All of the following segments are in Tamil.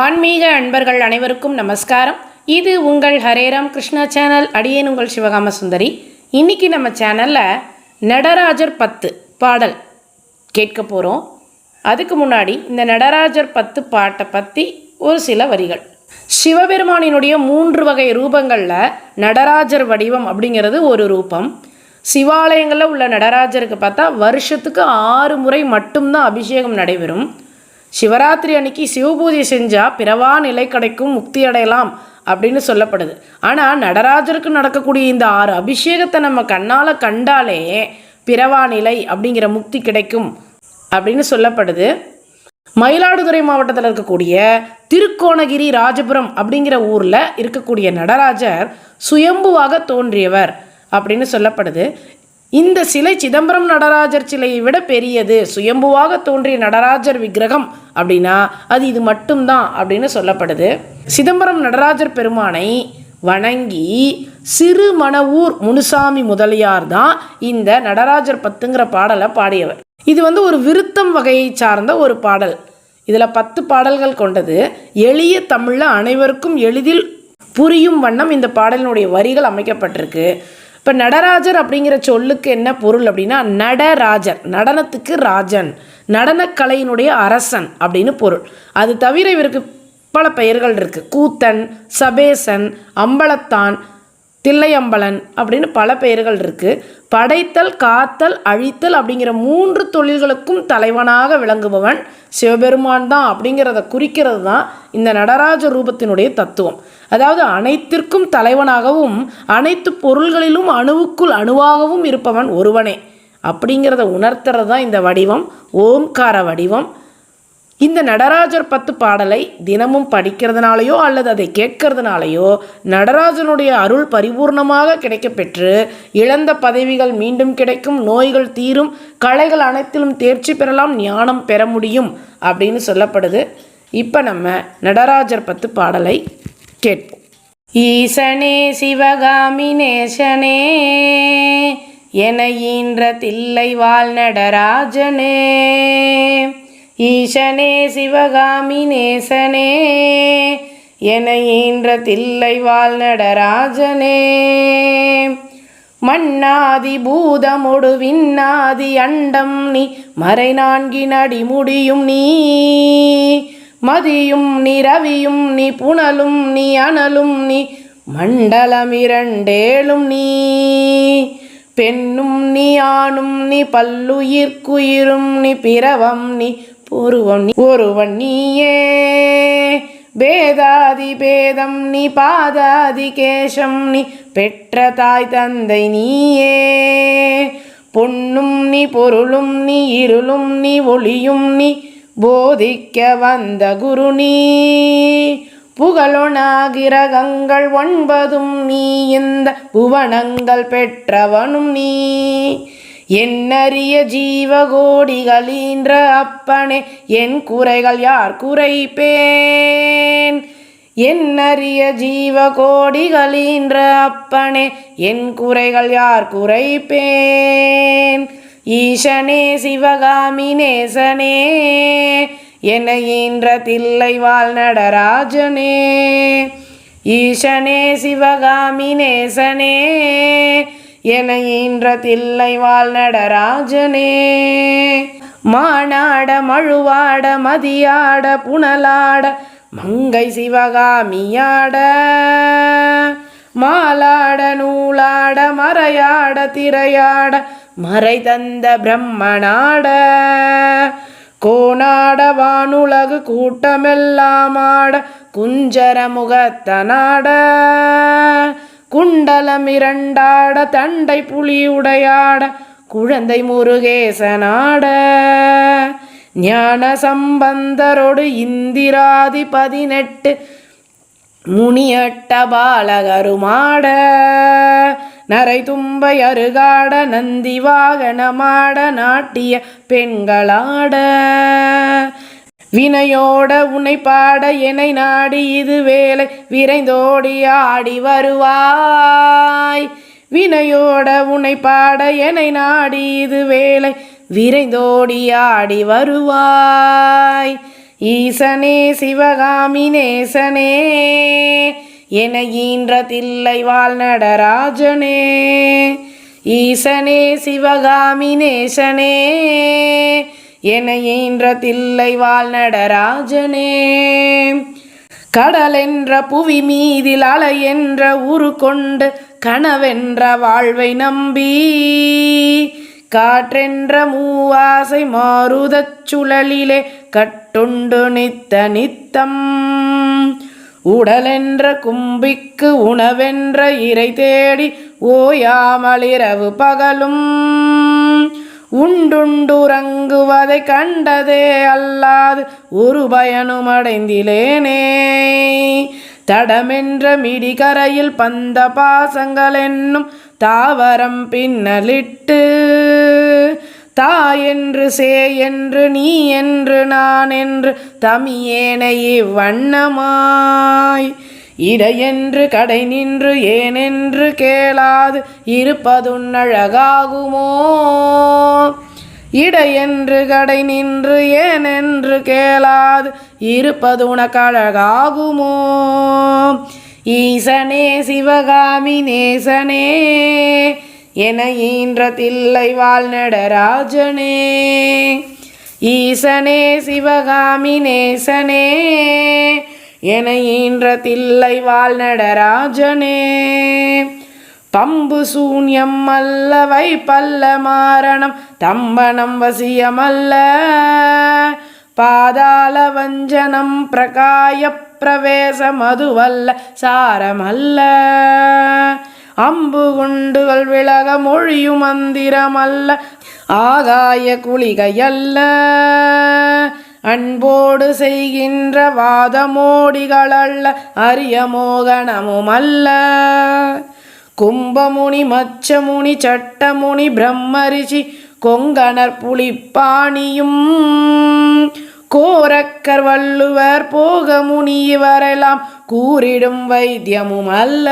ஆன்மீக அன்பர்கள் அனைவருக்கும் நமஸ்காரம். இது உங்கள் ஹரேராம் கிருஷ்ணா சேனல் அடியேன் உங்கள் சிவகாம சுந்தரி. இன்னைக்கு நம்ம சேனலில் நடராஜர் பத்து பாடல் கேட்க போகிறோம் அதுக்கு முன்னாடி இந்த நடராஜர் பத்து பாட்டை பற்றி ஒரு சில வரிகள். சிவபெருமானினுடைய மூன்று வகை ரூபங்களில் நடராஜர் வடிவம் அப்படிங்கிறது ஒரு ரூபம். சிவாலயங்களில் உள்ள நடராஜருக்கு பார்த்தா வருஷத்துக்கு ஆறு முறை மட்டும்தான் அபிஷேகம் நடைபெறும். சிவராத்திரி அன்னைக்கு சிவபூஜை செஞ்சால் பிறவா நிலை கிடைக்கும் முக்தி அடையலாம் அப்படின்னு சொல்லப்படுது. ஆனால் நடராஜருக்கு நடக்கக்கூடிய இந்த ஆறு அபிஷேகத்தை நம்ம கண்ணால் கண்டாலே பிறவா நிலை அப்படிங்கிற முக்தி கிடைக்கும் அப்படின்னு சொல்லப்படுது. மயிலாடுதுறை மாவட்டத்தில் இருக்கக்கூடிய திருக்கோணகிரி ராஜபுரம் அப்படிங்கிற ஊரில் இருக்கக்கூடிய நடராஜர் சுயம்புவாக தோன்றியவர் அப்படின்னு சொல்லப்படுது. இந்த சிலை சிதம்பரம் நடராஜர் சிலையை விட பெரியது. சுயம்புவாக தோன்றிய நடராஜர் விக்கிரகம் அப்படின்னா அது இது மட்டும்தான் அப்படின்னு சொல்லப்படுது. சிதம்பரம் நடராஜர் பெருமானை வணங்கி சிறுமணவூர் முனுசாமி முதலியார் தான் இந்த நடராஜர் பத்துங்கிற பாடலை பாடியவர். இது வந்து ஒரு விருத்தம் வகையை சார்ந்த ஒரு பாடல். இதில் பத்து பாடல்கள் கொண்டது. எளிய தமிழில் அனைவருக்கும் எளிதில் புரியும் வண்ணம் இந்த பாடலினுடைய வரிகள் அமைக்கப்பட்டிருக்கு. இப்போ நடராஜர் அப்படிங்கிற சொல்லுக்கு என்ன பொருள் அப்படின்னா நடராஜர் நடனத்துக்கு ராஜன் நடனக்கலையினுடைய அரசன் அப்படின்னு பொருள். அது தவிர இவருக்கு பல பெயர்கள் இருக்குது கூத்தன் சபேசன் அம்பலத்தான் தில்லையம்பலன் அப்படின்னு பல பெயர்கள் இருக்குது படைத்தல் காத்தல் அழித்தல் அப்படிங்கிற மூன்று தொழில்களுக்கும் தலைவனாக விளங்குபவன் சிவபெருமான் தான் அப்படிங்கிறத குறிக்கிறது தான் இந்த நடராஜ ரூபத்தினுடைய தத்துவம். அதாவது அனைத்திற்கும் தலைவனாகவும் அனைத்து பொருள்களிலும் அணுவுக்குள் அணுவாகவும் இருப்பவன் ஒருவனே. அப்படிங்கிறத உணர்த்துறது தான் இந்த வடிவம். ஓம்கார வடிவம். இந்த நடராஜர் பத்து பாடலை தினமும் படிக்கிறதுனாலையோ அல்லது அதை கேட்கறதுனாலையோ நடராஜனுடைய அருள் பரிபூர்ணமாக கிடைக்கப்பெற்று இழந்த பதவிகள் மீண்டும் கிடைக்கும் நோய்கள் தீரும் கலைகள் அனைத்திலும் தேர்ச்சி பெறலாம் ஞானம் பெற முடியும் அப்படின்னு சொல்லப்படுது. இப்போ நம்ம நடராஜர் பத்து பாடலை கேட்போம். ஈசனே சிவகாமி நேசனே என ஈன்ற தில்லை வாழ் நடராஜனே ஈசனே சிவகாமி நேசனே என ஈன்ற தில்லை வாழ் நடராஜனே. மண்ணாதி பூதமொடு விண்ணாதி அண்டம் நீ மறை நான்கின் அடி முடியும் நீ. மதியும் நீ ரவியும் நீ புனலும் நீ அனலும் நீ மண்டலம் இரண்டேளும் நீ. பெண்ணும் நீ ஆணும் நீ பல்லுயிர்க்குயிரும் நீ பிறவம் நீ ஒருவன் ஒருவன் நீயே. பேதாதி பேதம் நீ பாதாதி கேசம் நீ பெற்ற தாய் தந்தை நீயே. பொன்னும் நீ பொருளும் நீ இருளும் நீ ஒளியும் நீ போதிக்க வந்த குரு நீ. புகழொணாகிரகங்கள் ஒன்பதும் நீ இந்த புவனங்கள் பெற்றவனும் நீ. என்னறிய ஜீவகோடிகளீன்ற அப்பனே என் குறைகள் யார் குறைப்பேன்? என்னறிய ஜீவகோடிகளீன்ற அப்பனே என் குறைகள் யார் குறைப்பேன்? ஈசனே சிவகாமி நேசனே என ஈன்ற தில்லை வாழ் நடராஜனே. ஈசனே சிவகாமி நேசனே என ஈன்ற தில்லை வாழ் நடராஜனே மானாட மழுவாட மதியாட புனலாட மங்கை சிவகாமியாட. மாலாட நூலாட மறையாட திரையாட மறை தந்த பிரம்மனாட. கோணாட வானுலகு கூட்டமெல்லாமாட குஞ்சர முகத்தனாட குண்டலம் இரண்டாட தண்டை புலி உடையாட குழந்தை முருகேசனாட. ஞான சம்பந்தரோடு இந்திராதி பதினெட்டு முனியட்ட பாலகருமாட நரை தும்பை அருகாட நந்தி வாகனமாட நாட்டிய பெண்களாட. வினையோட உன்னை பாட என்னை நாடி இது வேலை. விரைந்தோடி ஆடி வருவாய். வினையோட உன்னை பாட என்னை நாடி இது வேலை. விரைந்தோடி ஆடி வருவாய். ஈசனே சிவகாமி நேசனே என ஈன்ற தில்லை வாழ்நடராஜனே ஈசனே சிவகாமி நேசனே என ஈன்ற தில்லை வாழ் நடராஜனே கடலென்ற புவி மீதில் அலை என்ற உரு கொண்டு கனவென்ற வாழ்வை நம்பி காற்றென்ற மூவாசை மாறுதச் சுழலிலே கட்டுண்டு நித்த நித்தம். உடலென்ற கும்பிக்கு உணவென்ற இறை தேடி ஓயாமலிரவு பகலும் உண்டுண்டுறங்குவதை கண்டதே அல்லாது ஒரு பயனும் அடைந்திலேனே தடமென்ற மிடிகரையில் பந்த பாசங்கள் என்னும் தாவரம் பின்னலிட்டு தா என்று சே என்று நீ என்று நான் என்று தமியேனை இவ்வண்ணமாய் இடையென்று கடை நின்று ஏனென்று கேளாது இருப்பதுன்னழகாகுமோ இடையென்று கடை நின்று ஏனென்று கேளாது இருப்பது உனக்கழகாகுமோ ஈசனே சிவகாமி நேசனே என ஈன்ற தில்லை வாழ் நடராஜனே ஈசனே சிவகாமி நேசனே என ஈன்ற தில்லை வாழ் நடராஜனே பம்பு சூன்யம் அல்லவை பல்ல மாரணம் தம்பனம் வசியமல்ல. பாதாள வஞ்சனம் பிரகாய பிரவேச மதுவல்ல சாரமல்ல. அம்பு குண்டுகள் விலக மொழியும் மந்திரமல்ல ஆகாய குளிகையல்ல. அன்போடு செய்கின்ற வாதமோடிகளல்ல அரிய மோகனமுமல்ல. கும்பமுனி மச்சமுனி சட்டமுனி பிரம்மரிஷி கொங்கணர் புலிப்பாணியும் கோரக்கர் வள்ளுவர் போகமுனி இவரெல்லாம் கூறிடும் வைத்தியமும் அல்ல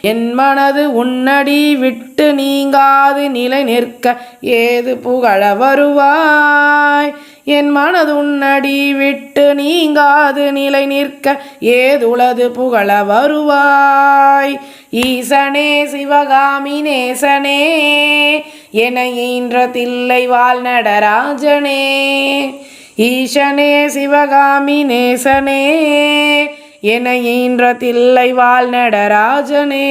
என் மனது உன்னடி விட்டு நீங்காது நிலை நிற்க ஏது புகழ வருவாய்? என் மனது உன்னடி விட்டு நீங்காது நிலை நிற்க ஏதுளது புகழ வருவாய். ஈசனே சிவகாமி நேசனே என ஈன்ற தில்லை வாழ் நடராஜனே ஈசனே சிவகாமி நேசனே என ஈன்ற தில்லை வாழ் நடராஜனே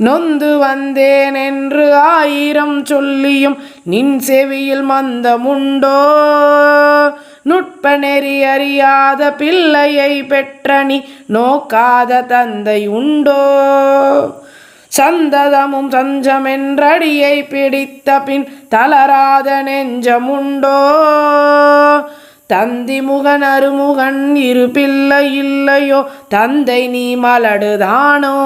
நொந்து வந்தேன் என்று ஆயிரம் சொல்லியும் நின் செவியில் மந்தமுண்டோ? நுட்ப நெறி அறியாத பிள்ளையை பெற்ற நீ நோக்காத தந்தை உண்டோ? சந்ததமும் சஞ்சமென்றடியை பிடித்த பின் தளராத நெஞ்சமுண்டோ? தந்தி முகன் அருமுகன் இரு பிள்ளை இல்லையோ? தந்தை நீ மலடுதானோ?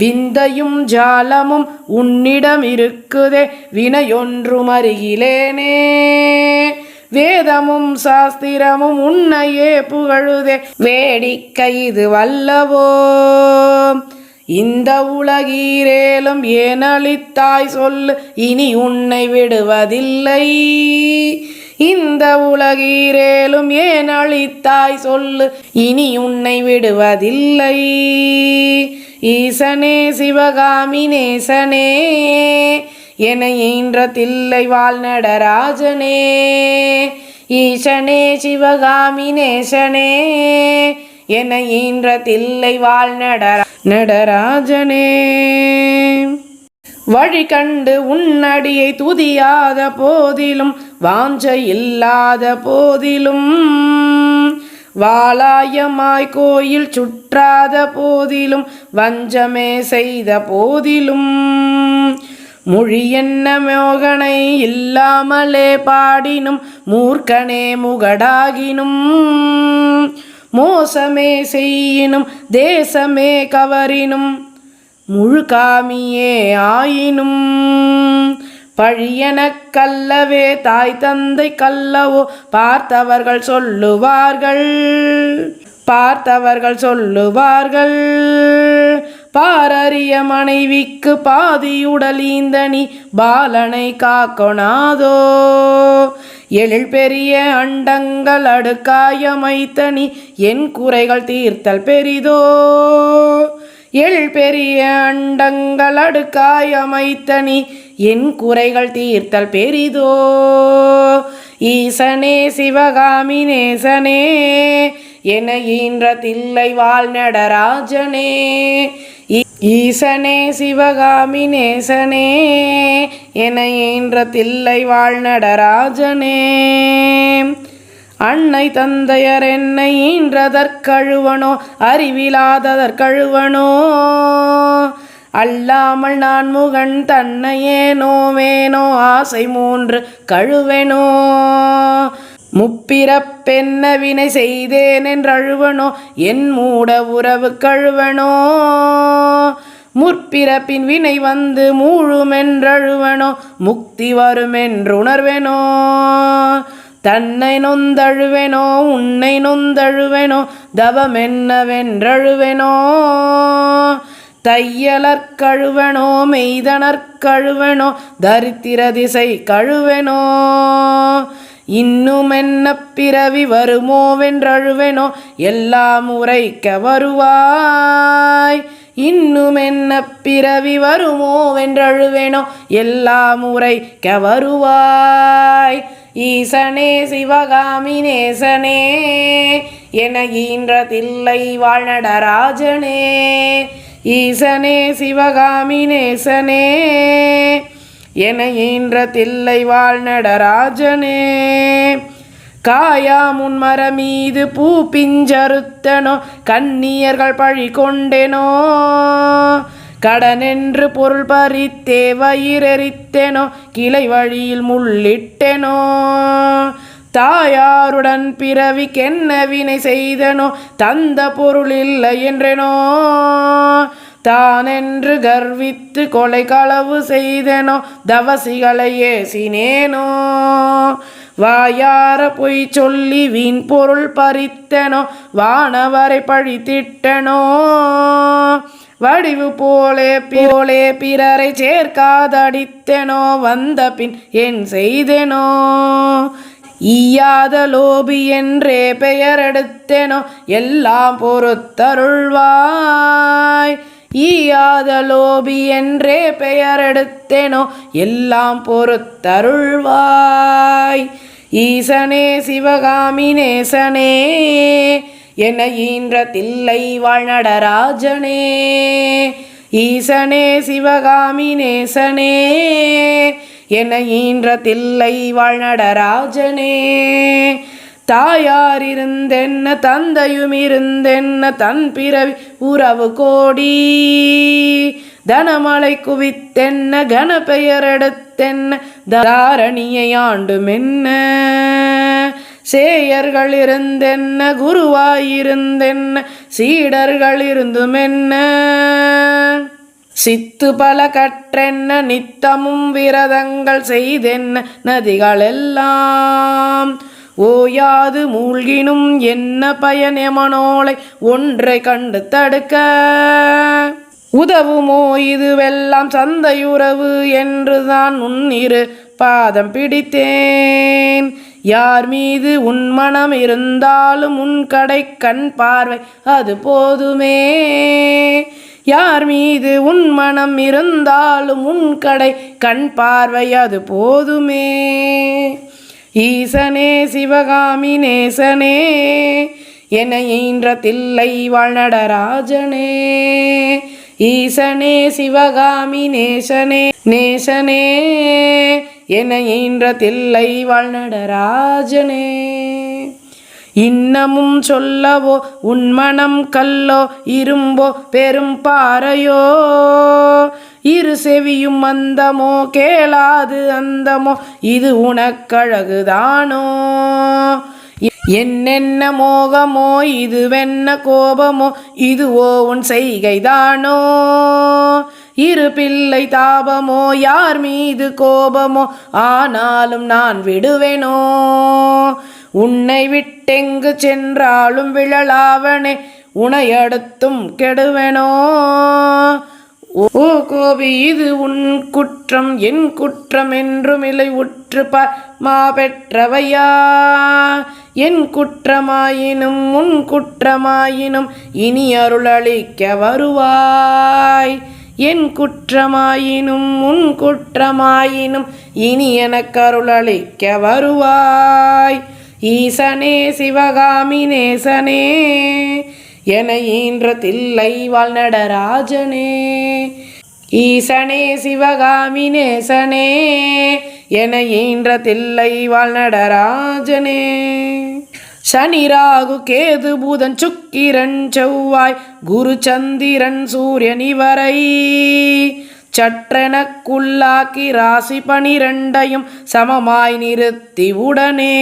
விந்தையும் ஜாலமும் உன்னிடம் இருக்குதே வினையொன்றும் அருகிலேனே வேதமும் சாஸ்திரமும் உன்னையே புகழுதே வேடிக்கை இது வல்லவோ. இந்த உலகீரேலும் ஏனளித்தாய் சொல்லு இனி உன்னை விடுவதில்லை. இந்த உலகீரேலும் ஏனளித்தாய் சொல்லு இனி உன்னை விடுவதில்லை. ஈசனே சிவகாமி நேசனே என ஈன்ற தில்லை வாழ் நடராஜனே ஈசனே சிவகாமி நேசனே என ஈன்ற தில்லை வாழ் நடரா நடராஜனே. வழி கண்டு உன்னடியை துதியாத போதிலும் வாஞ்ச இல்லாத போதிலும் வாலாயமாய் கோயில் சுற்றாத போதிலும் வஞ்சமே செய்த போதிலும். மொழி என்ன மோகனை இல்லாமலே பாடினும் மூர்க்கனே முகடாகினும். மோசமே செய்யினும் தேசமே கவரினும் முழுகாமியே ஆயினும். பழியனக் கல்லவே தாய் தந்தை கல்லவோ பார்த்தவர்கள் சொல்லுவார்கள். பார்த்தவர்கள் சொல்லுவார்கள். பாரறிய மனைவிக்கு பாதியுடல் ஈந்தனி பாலனை காக்கொணாதோ? எழில் பெரிய அண்டங்கள் அடுக்காயமைத்தனி என் குறைகள் தீர்த்தல் பெரிதோ? எழில் பெரிய அண்டங்கள் அடுக்காயமைத்தனி என் குறைகள் தீர்த்தல் பெரிதோ? ஈசனே சிவகாமி நேசனே என ஈன்ற தில்லை வாழ் நடராஜனே ஈ- ஈசனே சிவகாமி நேசனே என ஈன்ற தில்லை வாழ் நடராஜனே அன்னை தந்தையர் என்னை ஈன்றதற்கழுவனோ அறிவிலாததற்கழுவனோ அல்லாமல் நான் முகன் தன்னையே நோவேனோ ஆசை மூன்று கழுவனோ. முப்பிறப்பென்ன வினை செய்தேன் என்றழுவனோ என் மூட உறவு கழுவனோ. முற்பிறப்பின் வினை வந்து மூழுமென்றழுவனோ முக்தி வருமென்றுணர்வெனோ. தன்னை நொந்தழுவெனோ உன்னை நொந்தழுவெனோ தவமென்னவென்றழுவெனோ. தையலற்கழுவனோ மெய்தனற்கழுவனோ தரித்திர திசை கழுவெனோ. இன்னும் பிறவி வருமோவென்றழுவனோ எல்லாம் உரைக்க வருவாய். இன்னுமென்ன பிறவி வருமோவென்றழுவனோ எல்லாம் உரைக்க வருவாய். ஈசனே சிவகாமி நேசனே என ஈன்ற தில்லை வாழ்நடராஜனே ஈசனே சிவகாமி நேசனே என ஈன்ற தில்லை வாழ்நடராஜனே காயா முன்மர மீது பூ பிஞ்சறுத்தனோ கன்னியர்கள் பழி கொண்டேனோ. கடனென்று பொருள் பறித்தே வயிறெறித்தேனோ கிளை வழியில் முள்ளிட்டேனோ? தாயாருடன் பிறவிக்கென்ன வினை செய்தனோ? தந்த பொருள் இல்லை என்றேனோ? தானென்று கர்வித்து கொலை களவு செய்தனோ? தவசிகளை ஏசினேனோ? வாயார பொய் சொல்லி வீண் பொருள் பறித்தனோ? வானவரை பழித்திட்டனோ வடிவு போலே போலே பிறரை சேர்க்காதடித்தனோ வந்த பின் என் செய்தேனோ? ஈயாத லோபி என்றே பெயரெடுத்தேனோ? எல்லாம் பொறுத்தருள்வாய். ஈயாத லோபி என்றே பெயரெடுத்தேனோ? எல்லாம் பொறுத்தருள்வாய். ஈசனே சிவகாமி நேசனே என ஈன்ற தில்லை வாழ்நடராஜனே. ஈசனே சிவகாமி நேசனே. என ஈன்ற தில்லை வாழ்நடராஜனே. தாயார் இருந்தென்ன தந்தையும் இருந்தென்ன தன் பிறவி உறவு கோடி. தனமலை குவித்தென்ன கனப்பெயர் எடுத்தென்ன தாரணியை ஆண்டுமென்ன. சேயர்கள் இருந்தென்ன குருவாயிருந்தென்ன சீடர்கள் இருந்துமென்ன சித்து பல கற்றென்ன நித்தமும் விரதங்கள் செய்தென்ன நதிகளெல்லாம்? ஓயாது மூழ்கினும் என்ன பயன் எமனோளை ஒன்றை கண்டு தடுக்க? உதவுமோ இதுவெல்லாம் சந்தையுறவு என்றுதான் உன்னிரு பாதம் பிடித்தேன். யார் மீது உன் மனம் இருந்தாலும் உன் கடை கண் பார்வை அது போதுமே. யார் மீது உன் மனம் இருந்தாலும் உன் கடை கண் பார்வை அது போதுமே. ஈசனே சிவகாமி நேசனே என ஈன்ற தில்லை வாழ்நடராஜனே ஈசனே சிவகாமி நேசனே நேசனே. என ஈன்ற தில்லை வாழ்நடராஜனே. இன்னமும் சொல்லவோ உன் மனம் கல்லோ இரும்போ பெரும் பாறையோ. இரு செவியும் அந்தமோ கேளாது அந்தமோ இது உனக்கழகுதானோ என்னென்ன மோகமோ இதுவென்ன கோபமோ இதுவோ உன் செய்கைதானோ இரு பிள்ளை தாபமோ யார் மீது கோபமோ ஆனாலும் நான் விடுவேனோ? உன்னை விட்டெங்கு சென்றாலும் விழலாவனே உனையடுத்தும் கெடுவேனோ? ஓ கோபி இது உன் குற்றம் என் குற்றம் என்றும் இல்லை உற்று மா பெற்றவையா? என் குற்றமாயினும் உன் குற்றமாயினும் இனி அருளளிக்க வருவாய். என் குற்றமாயினும் உன் குற்றமாயினும் இனி எனக்கு அருளளிக்க வருவாய். ஈசனே சிவகாமி நேசனே என ஈன்ற தில்லை வாழ்நடராஜனே. ஈசனே சிவகாமி நேசனே என ஈன்ற தில்லை வாழ்நடராஜனே. சனி ராகு கேது புதன் சுக்கிரன் செவ்வாய் குரு சந்திரன் சூரியன் இவரை. சற்றெனக்குள்ளாக்கி ராசி பனிரெண்டையும் சமமாய் நிறுத்தி உடனே.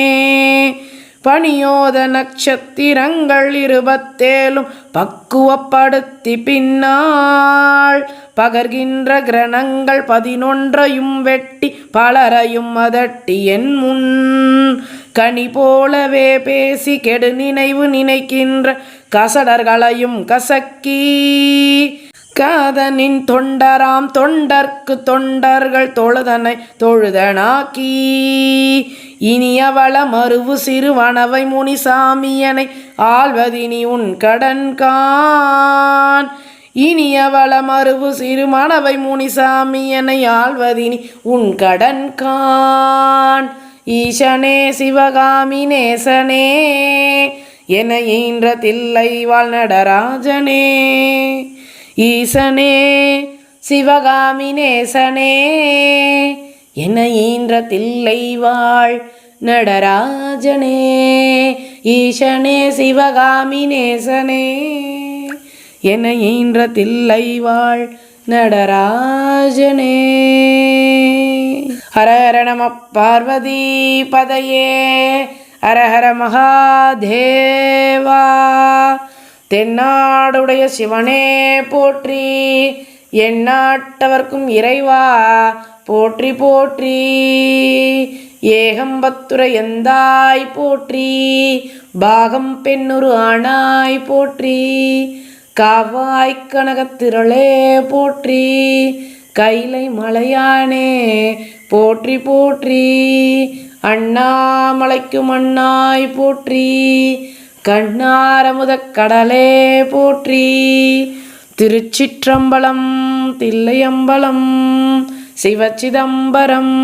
பணியோத நட்சத்திரங்கள் இருபத்தேழும் பக்குவப்படுத்தி பின்னாள் பகர்கின்ற கிரணங்கள் பதினொன்றையும் வெட்டி பலரையும் அதட்டி என் முன். கனி போலவே பேசி கெடு நினைவு நினைக்கின்ற கசடர்களையும் கசக்கி. காதனின் தொண்டராம் தொண்டர்க்கு தொண்டர்கள் தொழுதனை தொழுதனாக்கி. இனியவள மறுவு சிறுவனவை முனிசாமியனை ஆழ்வதினி உன் கடன்கான் இனியவள மறுவு சிறுமணவை முனிசாமியனை ஆழ்வதினி உன் கடன்கான் ஈசனே சிவகாமிநேசனே என ஈன்ற தில்லை வாழ் நடராஜனே ஈசனே சிவகாமிநேசனே என ஈன்ற தில்லை வாழ் நடராஜனே ஈசனே சிவகாமிநேசனே என ஈன்ற தில்லை வாழ் நடராஜனே. ஹர ஹர நம பார்வதி பதையே. ஹரஹர மகாதேவா. தென்னாடுடைய சிவனே போற்றி. எந்நாட்டவர்க்கும் இறைவா. போற்றி போற்றி. ஏகம்பத்துரை எந்தாய் போற்றி. பாகம் பெண்ணுரு ஆணாய் போற்றி. காவாய் கனகத்திரளே போற்றி கைலை மலையானே போற்றி போற்றி. அண்ணாமலைக்கும் அண்ணாய் போற்றி கண்ணாரமுத கடலே போற்றி. திருச்சிற்றம்பலம் தில்லையம்பலம் சிவச்சிதம்பரம்.